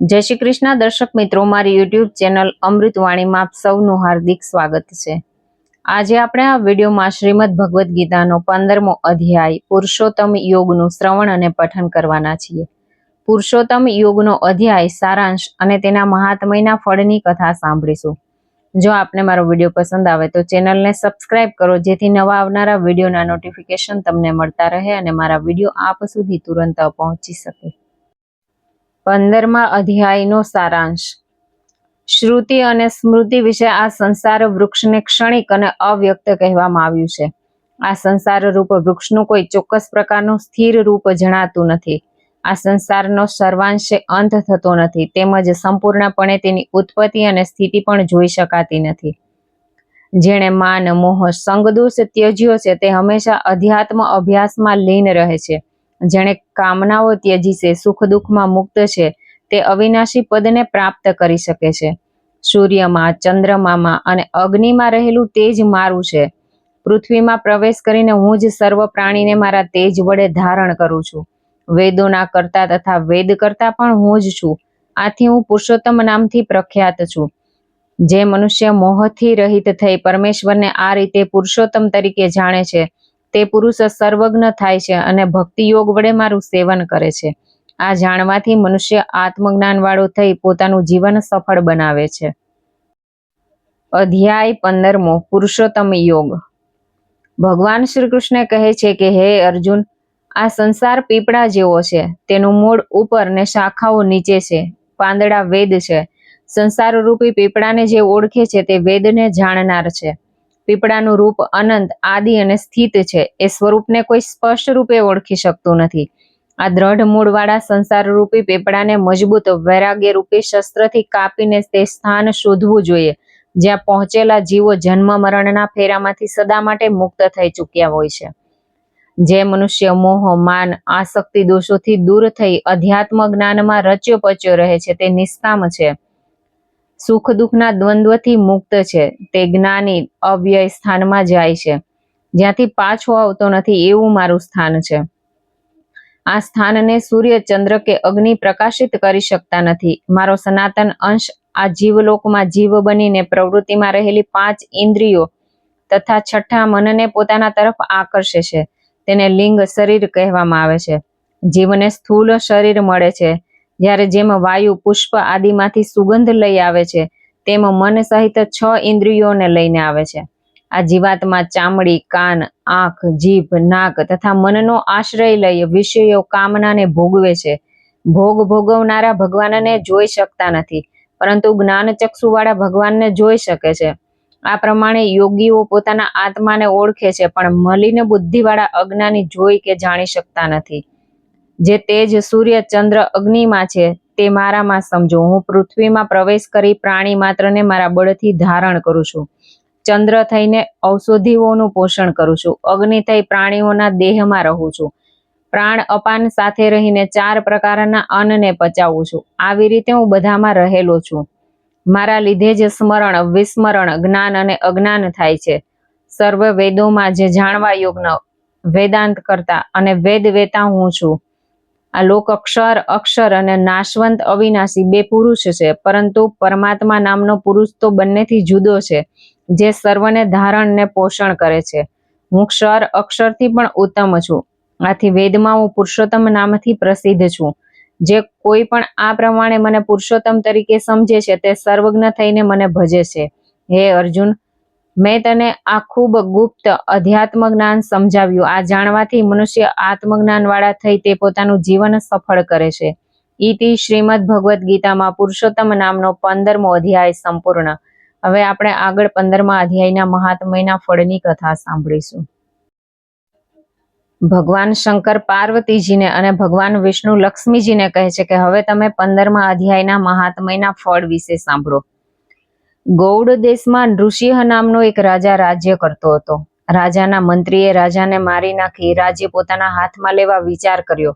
જય શ્રી કૃષ્ણ. દર્શક મિત્રો, મારી યુટ્યુબ ચેનલ અમૃતવાણીમાં સૌનું હાર્દિક સ્વાગત છે. આજે આપણે આ વિડીયોમાં શ્રીમદ ભગવદ્ ગીતાનો પંદરમો અધ્યાય, પુરુષોત્તમ યોગનું શ્રવણ અને પઠન કરવાના છીએ. પુરુષોત્તમ યોગનો અધ્યાય, સારાંશ અને તેના મહાત્મયના ફળની કથા સાંભળીશું. જો આપને મારો વીડિયો પસંદ આવે તો ચેનલને સબસ્ક્રાઇબ કરો, જેથી નવા આવનારા વિડીયોના નોટિફિકેશન તમને મળતા રહે અને મારા વીડિયો આપ સુધી તુરંત પહોંચી શકે. પંદરમા અધ્યાયનો સારાંશ. શ્રુતિ અને સ્મૃતિ વિશે આ સંસાર વૃક્ષને ક્ષણિક અને અવ્યક્ત કહેવામાં આવ્યું છે. આ સંસાર રૂપ વૃક્ષનું કોઈ ચોક્કસ પ્રકારનું સ્થિર રૂપ જણાતું નથી. આ સંસારનો સર્વાંશે અંત થતો નથી, તેમજ સંપૂર્ણપણે તેની ઉત્પત્તિ અને સ્થિતિ પણ જોઈ શકાતી નથી. જેણે માન, મોહ, સંગદોષ ત્યજ્યો છે તે હંમેશા અધ્યાત્મ અભ્યાસમાં લીન રહે છે. જેણે કામનાઓ ત્યજી છે સુખ દુઃખમાં મુક્ત છે, તે અવિનાશી પદને પ્રાપ્ત કરી શકે છે. સૂર્યમાં, ચંદ્રમામાં અને અગ્નિમાં રહેલું તેજ મારું છે. પૃથ્વીમાં પ્રવેશ કરીને હું જ સર્વ પ્રાણીને મારા તેજ વડે ધારણ કરું છું. વેદોના કરતા તથા વેદ કરતા પણ હું જ છું. આથી હું પુરુષોત્તમ નામથી પ્રખ્યાત છું. જે મનુષ્ય મોહથી રહિત થઈ પરમેશ્વરને આ રીતે પુરુષોત્તમ તરીકે જાણે છે તે પુરુષ સર્વજ્ઞ થાય છે અને ભક્તિ યોગ વડે મારું સેવન કરે છે. આ જાણવાથી મનુષ્ય આત્મજ્ઞાન વાળો થઈ પોતાનું જીવન સફળ બનાવે છે. અધ્યાય પંદરમો, પુરુષોત્તમ યોગ. ભગવાન શ્રી કૃષ્ણ કહે છે કે, હે અર્જુન, આ સંસાર પીપળા જેવો છે. તેનું મૂળ ઉપર ને શાખાઓ નીચે છે. પાંદડા વેદ છે. સંસાર રૂપી પીપળાને જે ઓળખે છે તે વેદને જાણનાર છે. પીપળાનું રૂપ અનંત, આદિ અને સ્થિત છે. એ સ્વરૂપને કોઈ સ્પષ્ટ રૂપે ઓળખી શકતું નથી. આ દ્રઢ મૂળવાળા સંસાર રૂપી પીપળાને મજબૂત વૈરાગ્ય રૂપી શસ્ત્રથી કાપીને તે સ્થાન શોધવું જોઈએ, જ્યાં પહોંચેલા જીવો જન્મ મરણના ફેરામાંથી સદા માટે મુક્ત થઈ ચૂક્યા હોય છે. જે મનુષ્ય મોહ, માન, આસક્તિ દોષોથી દૂર થઈ અધ્યાત્મ જ્ઞાનમાં રચ્યો પચ્યો રહે છે, તે નિષ્કામ છે. સુખ દુઃખના દ્વંદ્વથી મુક્ત છે. તે જ્ઞાની અવ્યય સ્થાનમાં જાય છે. જ્યાંથી પાછો આવતો નથી એવું મારું સ્થાન છે. આ સ્થાનને સૂર્ય ચંદ્ર કે અગ્નિ પ્રકાશિત કરી શકતા નથી. મારો સનાતન અંશ આ જીવલોકમાં જીવ બનીને પ્રવૃત્તિમાં રહેલી પાંચ ઇન્દ્રિયો તથા છઠ્ઠા મનને પોતાના તરફ આકર્ષે છે. તેને લિંગ શરીર કહેવામાં આવે છે. જીવને સ્થૂલ શરીર મળે છે. જ્યારે જેમ વાયુ, પુષ્પ આદિમાંથી સુગંધ લઈ આવે છે, તેમ મન સહિત છ ઇન્દ્રિયોને લઈને આવે છે. આ જીવાતમાં ચામડી, કાન, આંખ, જીભ, નાક તથા મનનો આશ્રય લઈ વિષયો, કામનાને ભોગવે છે. ભોગ ભોગવનારા ભગવાનને જોઈ શકતા નથી, પરંતુ જ્ઞાન ચક્ષુવાળા ભગવાનને જોઈ શકે છે. આ પ્રમાણે યોગીઓ પોતાના આત્માને ઓળખે છે, પણ મલિન બુદ્ધિવાળા અજ્ઞાની જોઈ કે જાણી શકતા નથી. જે તેજ સૂર્ય ચંદ્ર અગ્નિમાં છે, તે મારામાં સમજો. હું પૃથ્વીમાં પ્રવેશ કરી પ્રાણી માત્રને મારા બળથી ધારણ કરું છું. ચંદ્ર થઈને ઔષધિઓનું પોષણ કરું છું. અગ્નિ થઈ પ્રાણીઓના દેહમાં રહું છું. પ્રાણ અપાન સાથે રહીને ચાર પ્રકારના અન્નને પચાવું છું. આવી રીતે હું બધામાં રહેલો છું. મારા લીધે જ સ્મરણ, વિસ્મરણ, જ્ઞાન અને અજ્ઞાન થાય છે. સર્વ વેદોમાં જે જાણવા યોગ્ય વેદાંત કરતા અને વેદ વેતા હું છું. આ લોક અક્ષર અક્ષર અને નાશવંત અવિનાશી બે પુરુષ છે, પરંતુ પરમાત્મા નામનો પુરુષ તો બંનેથી જુદો છે, જે સર્વને ધારણ ને પોષણ કરે છે. હું ક્ષર, અક્ષરથી પણ ઉત્તમ છું. આથી વેદમાં હું પુરુષોત્તમ નામથી પ્રસિદ્ધ છું. જે કોઈ પણ આ પ્રમાણે મને પુરુષોત્તમ તરીકે સમજે છે, તે સર્વજ્ઞ થઈને મને ભજે છે. હે અર્જુન મેં તને આ ખૂબ ગુપ્ત અધ્યાત્મ જ્ઞાન સમજાવ્યું. આ જાણવાથી મનુષ્ય આત્મજ્ઞાન વાળા થઈ તે પોતાનું જીવન સફળ કરે છે. ઈતિ શ્રીમદ ભગવદ્ ગીતામાં પુરુષોત્તમ નામનો પંદરમો અધ્યાય સંપૂર્ણ. હવે આપણે આગળ પંદરમા અધ્યાયના મહાત્મયના ફળની કથા સાંભળીશું. ભગવાન શંકર પાર્વતીજીને અને ભગવાન વિષ્ણુ લક્ષ્મીજીને કહે છે કે હવે તમે પંદરમા અધ્યાયના મહાત્મયના ફળ વિશે સાંભળો. ગૌડ દેશમાં નૃસિંહ નામનો એક રાજા રાજ્ય કરતો હતો. રાજાના મંત્રીએ રાજાને મારી નાખી, રાજ્ય પોતાના હાથમાં લેવા વિચાર કર્યો,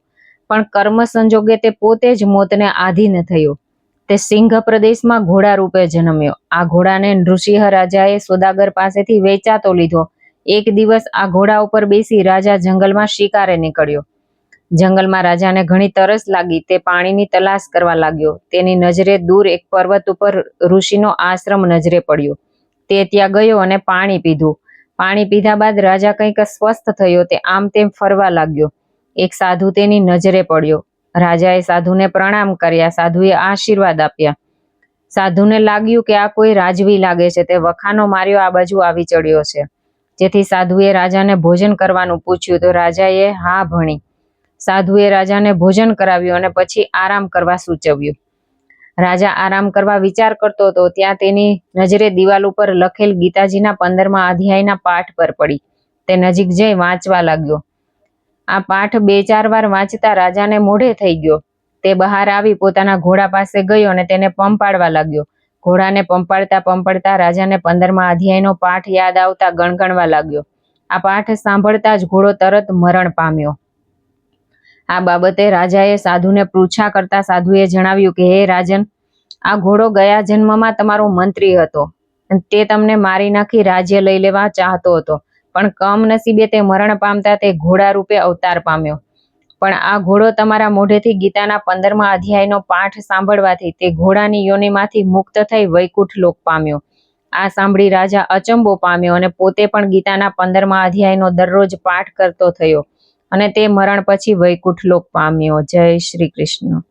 પણ કર્મ સંજોગે તે પોતે જ મોતને આધીન થયો. તે સિંહ પ્રદેશમાં ઘોડા રૂપે જન્મ્યો. આ ઘોડાને નૃસિંહ રાજાએ સોદાગર પાસેથી વેચાતો લીધો. એક દિવસ આ ઘોડા ઉપર બેસી રાજા જંગલમાં શિકારે નીકળ્યો. જંગલમાં રાજાને ઘણી તરસ લાગી, તે પાણીની તલાશ કરવા લાગ્યો. તેની નજરે દૂર એક પર્વત ઉપર ઋષિનો આશ્રમ નજરે પડ્યો. તે ત્યાં ગયો અને પાણી પીધું. પાણી પીધા બાદ રાજા કંઈક સ્વસ્થ થયો, તે આમ તેમ ફરવા લાગ્યો. એક સાધુ તેની નજરે પડ્યો. રાજાએ સાધુને પ્રણામ કર્યા, સાધુએ આશીર્વાદ આપ્યા. સાધુને લાગ્યું કે આ કોઈ રાજવી લાગે છે, તે વખાનો માર્યો આ બાજુ આવી ચડ્યો છે. જેથી સાધુએ રાજાને ભોજન કરવાનું પૂછ્યું, તો રાજાએ હા ભણી. સાધુએ રાજાને ભોજન કરાવ્યું અને પછી આરામ કરવા સૂચવ્યું. રાજા આરામ કરવા વિચાર કરતો હતો, ત્યાં તેની નજરે દિવાલ ઉપર લખેલ ગીતાજીના પંદરમા અધ્યાયના પાઠ પર પડી. તે નજીક જઈ વાંચવા લાગ્યો. આ પાઠ બે ચાર વાર વાંચતા રાજાને મોઢે થઈ ગયો. તે બહાર આવી પોતાના ઘોડા પાસે ગયો અને તેને પંપાડવા લાગ્યો. ઘોડાને પંપાડતા પંપાડતા રાજાને પંદરમા અધ્યાયનો પાઠ યાદ આવતા ગણગણવા લાગ્યો. આ પાઠ સાંભળતા જ ઘોડો તરત મરણ પામ્યો. આ બાબતે રાજાએ સાધુને પૃચ્છા કરતા સાધુએ જણાવ્યું કે, હે રાજન, આ ઘોડો ગયા જન્મમાં તમારો મંત્રી હતો તે તમને મારી નાખી રાજ્ય લઈ લેવા ચાહતો હતો. પણ કમનસીબે તે મરણ પામતા તે ઘોડા રૂપે અવતાર પામ્યો. પણ આ ઘોડો તમારા મોઢેથી ગીતાના પંદરમા અધ્યાયનો પાઠ સાંભળવાથી તે ઘોડાની યોનિમાંથી મુક્ત થઈ વૈકુંઠ લોક પામ્યો. આ સાંભળી રાજા અચંબો પામ્યો અને પોતે પણ ગીતાના પંદરમા અધ્યાયનો દરરોજ પાઠ કરતો થયો. અને તે મરણ પછી વૈકુંઠ લોક પામ્યો જય શ્રી કૃષ્ણ.